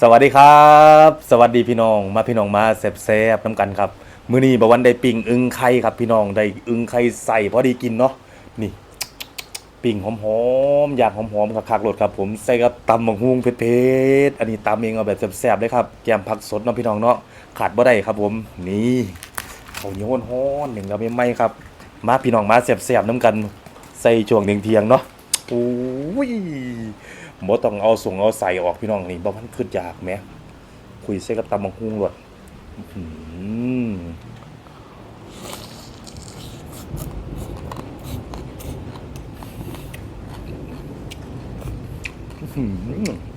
สวัสดีครับ สวัสดีพี่น้องมาพี่น้องมาแซ่บๆน้ำกันครับ มื้อนี้บวันได้ปิ่งอึงไข่ครับพี่น้องได้อึงไข่ใส่พอดีกินเนาะนี่ปิ่งหอมๆอยากหอมๆคักๆรสครับผมใส่กับตำบักฮุงเผ็ดๆอันนี้ตำเองเอาแบบแซ่บๆเลยครับแกมผักสดเนาะพี่น้องเนาะขาดบ่ได้ครับผมนี่ข้าวเหนียวฮ้อนๆหนึ่งเราไม่ไหมครับ มาพี่น้องมาแซ่บๆน้ำกันใส่ช่วงเที่ยงๆเนาะ โอ้ยบ่ต้องเอาส่งเอาใส่ออกพี่น้องนี่บ่มันขึ้นยากแหมคุยเสกับตำบังฮุงรดอื้อหืออื้อหื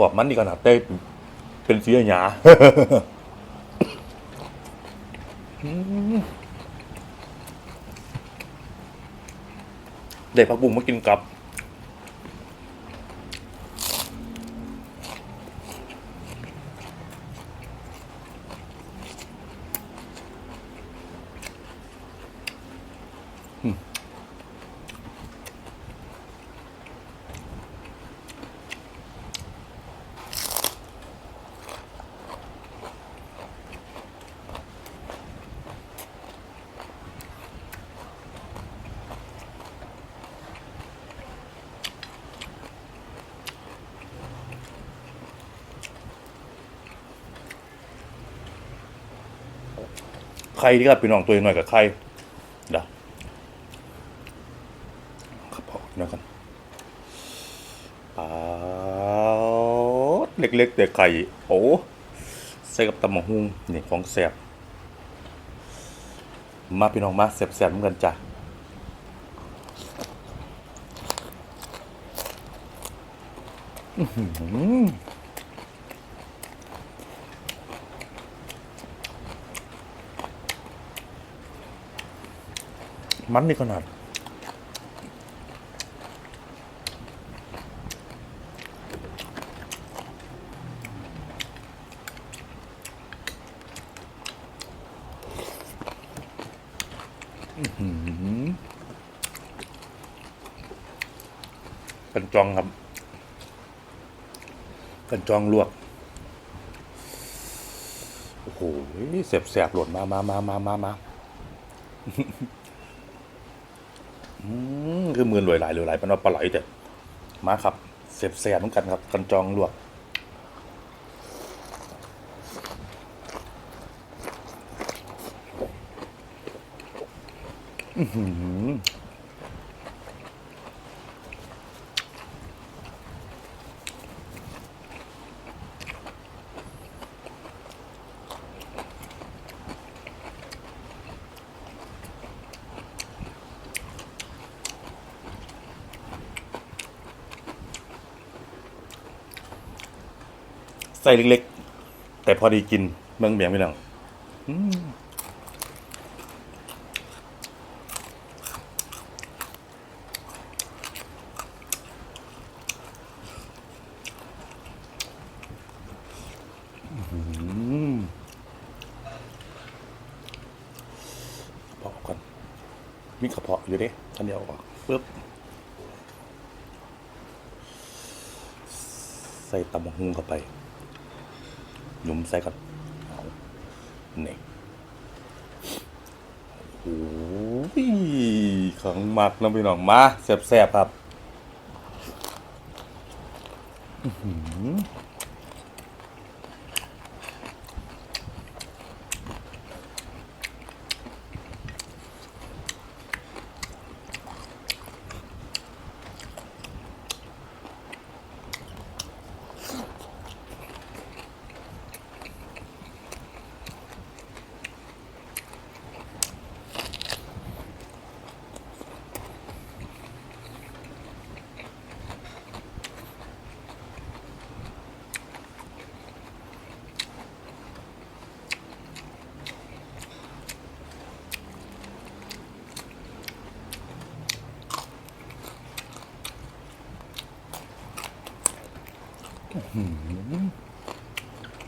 รอบมันนี่ขนาดเต้เป็นเสียหยาอืมได้ผักบุ้งมากินกับ ไข่ที่กับพี่น้องตัวหน่อยกับไข่เดี๋ยวขับออกนะครับปาเล็กๆแต่ไข่โอ้ใส่กับตำมะฮุ่งนี่ของแสบมาพี่น้องมาแสบๆเหมือนกันจ้ะอื้อหือ มันนี่ขนาด กันจองครับ กันจองลวก โอ้โหเสียบแสบๆหล่นมามามามามามา คือมือรวยหลายรวยหลายเป็นว่าปลาไหลแต่มาครับเสียบแสบเหมือนกันครับกันจองลวกอือหือ ส่เล็กๆ แต่พอดีกินเมืองเบียงไม่ลังอืมอื้อหือกระเพาะก่อนมีกระเพาะอยู่ด้ท่านเดียวออกปึ๊บใส่ตำบักหุ่งเข้าไป หยุมใส่ก่อนเอานี่ยโอ้ยขังมักนะพี่น้องมาแสบๆครับ อื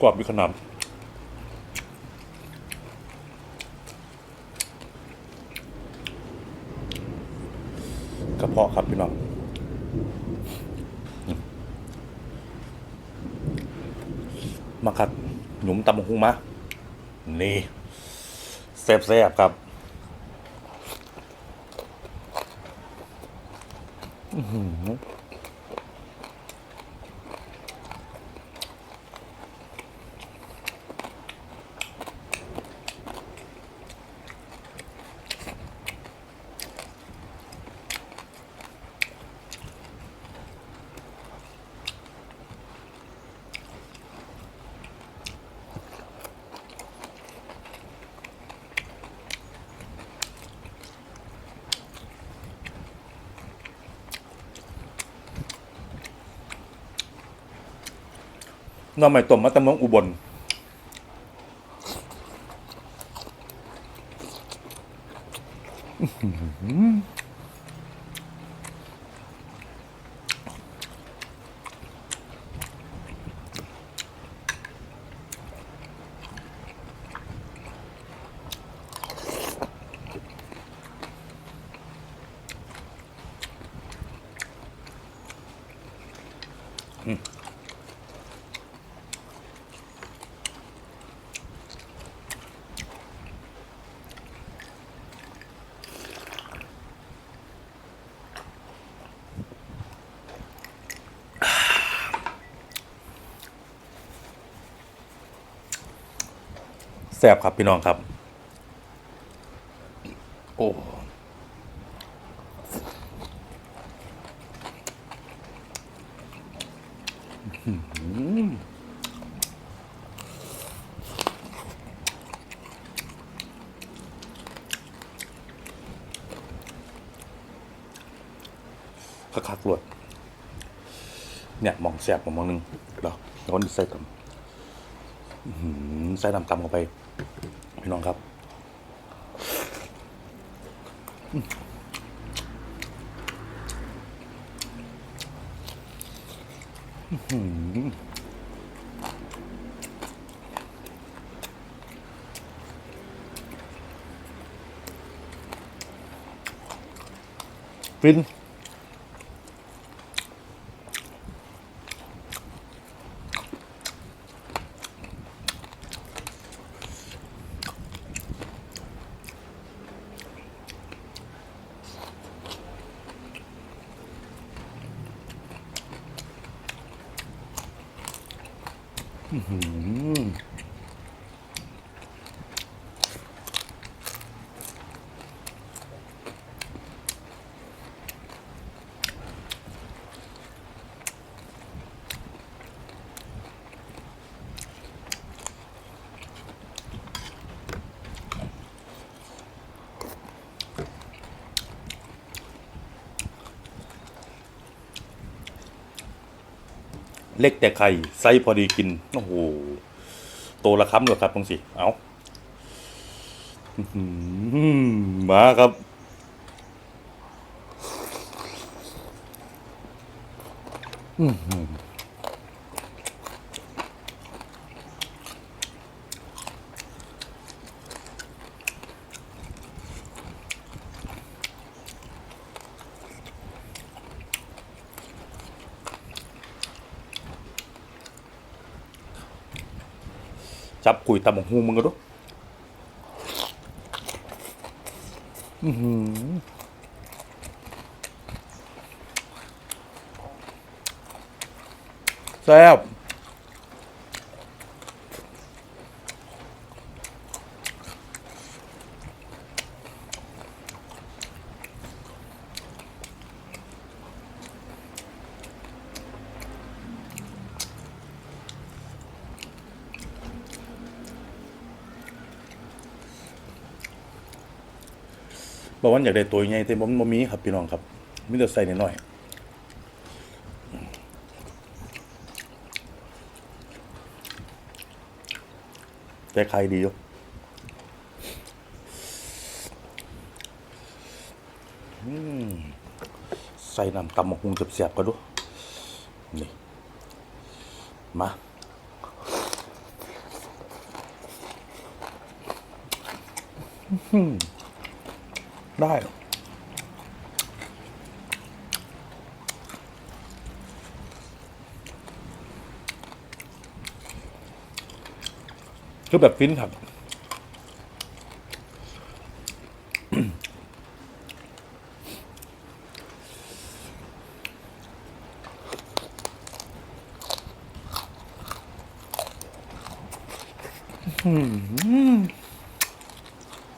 กรอบมีขนาดกระเพาะครับพี่น้องมาครับหนุ่มตำหุงมานี่แซ่บๆครับห น้อใหม่ต้มมาตะเมืองอุบล ซ่บครับพี่น้องครับ โอ้คักๆรวดเนี่ยมองแซ่บผมมองหนึงเดี๋ยวแล้วก็ใส่ตำอื้อหือใส่น้ำตำเข้าไป พี่น้องครับฟิน อืม เล็กแต่ไข่ไซส์พอดีกิน โอ้โห โตละคำเลยครับตรงสิ เอามาครับ อื จับกุยตำบักหูมึงก็ดูแซ่บ บอกว่าอยากได้ตัวใหญ่แต่ผมบ่มีครับพี่น้องครับมีแต่ใส่น,น้อยแต่ใครดีอยู่อืมใส่น้ำตำหมกหุงเสียบๆก็ดู นี่ มา อืม ได้ คือแบบฟินครับ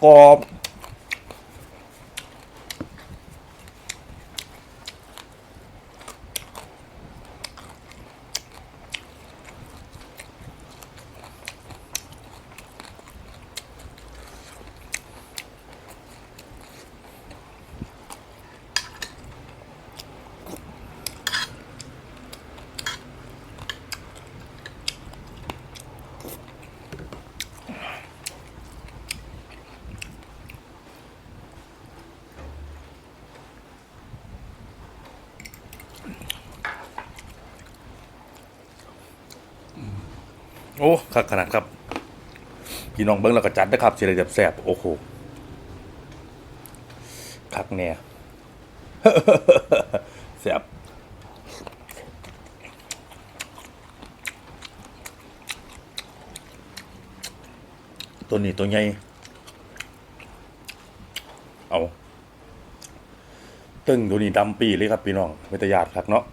กรอบ โอ้คักขนาดครับพี่น้องเบิ้งแล้วก็จัดนะครับเสียดแสบโอ้โหคักเนี่ยแสบตัวนี้ตัวใหญ่เอาตึ้งตัวนี้ดำปีเลยครับพี่น้องไม่ตยาดครับเนาะ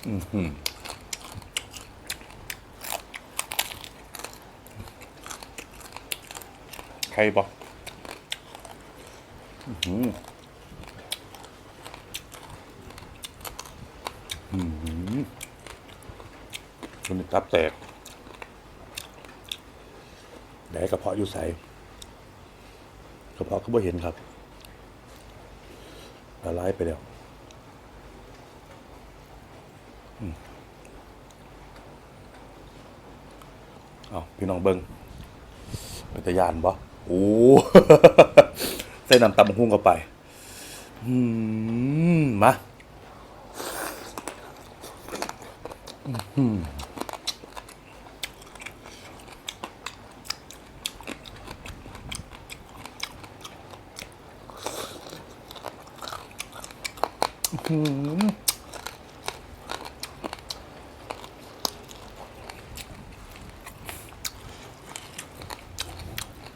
ใครบอกอื้อหืออื้อหือตัวนี้ตับแตกได้กระเพาะอยู่ใสกระเพาะก็ไม่เห็นครับละลายไปแล้ว เอาพี่น้องเบิงเป็นตะยานบ่โอ้ใส่น้ำตำบักหุ่งเข้าไปมาอื้อ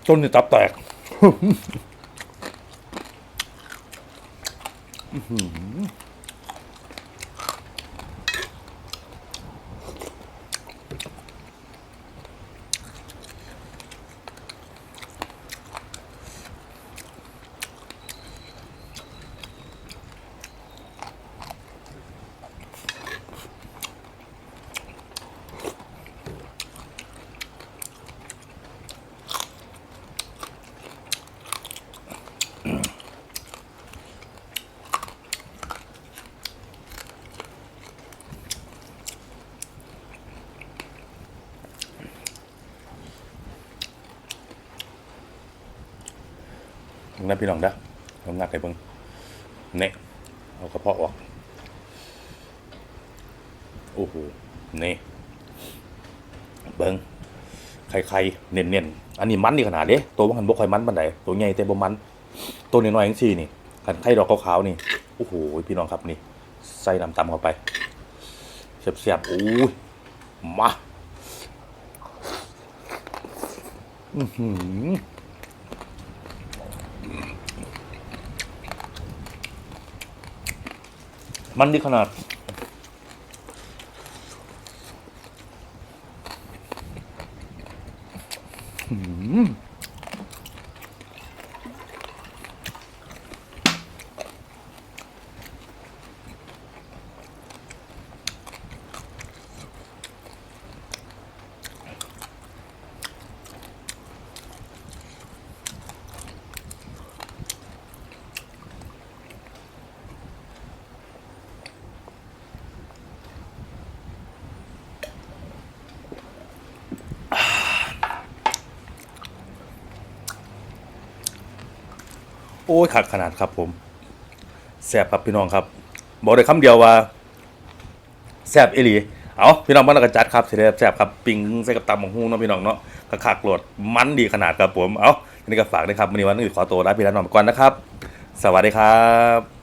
หืออื้อหือต้นนี่ตับแตก นั่นพี่น้องเด้อลองงัดให้เบิ่งเนี่ยเอากระเพาะออก โอ้โหนี่เบิ่งไข่ไข่เน้นๆอันนี้มันนี่ขนาดเด้ตัวว่าหันบ่ค่อยมันปานใดตัวใหญ่แต่บ่มัน ตัวน้อยๆจังซี่นี่คันไข่ดอกขาวๆนี่โอ้โหพี่น้องครับนี่ใส่น้ำตำเข้าไปเสียบๆโอ้ยมา อือหือ มันดีขนาด อืม อ้ยขาดขนาดครับผมแสบครับพี่น้องครับ บอกเลยคำเดียวว่าแซบเอีหลีเอาพี่น้องมันกระจัดครับเสียแล้วแซ่บครับปิ้งใส่กับตำของหูเนาะพี่น้องเนาะคักโหลดมันดีขนาดครับผมเอาทีนี้ก็ฝากด้วยครับวันนี้วันอื่นขอตัวลาพี่น้องไปก่อนนะครับ สวัสดีครับ